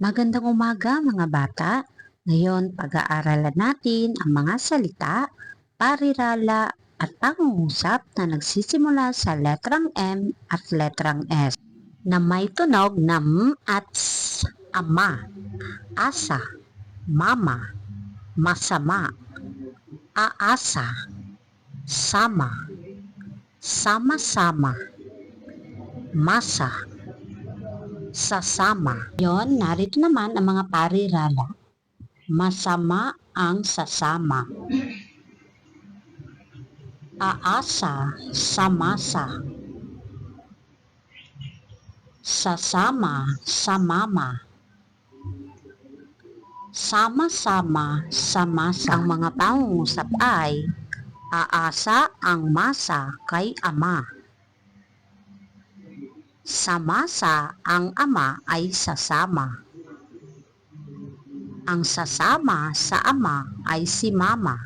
Magandang umaga mga bata. Ngayon, pag-aaralan natin ang mga salita, parirala at pangungusap na nagsisimula sa letrang M at letrang S na may tunog na M at S. Ama, asa, mama, masama, aasa, sama, sama-sama, masa, sasama. Yon, narito naman ang mga parirala. Masama ang sasama. Aasa sa masa. Sasama sa mama. Sama-sama sa masa. Ang mga pangungusap ay aasa ang masa kay ama. Sa masa, ang ama ay sasama. Ang sasama sa ama ay si mama.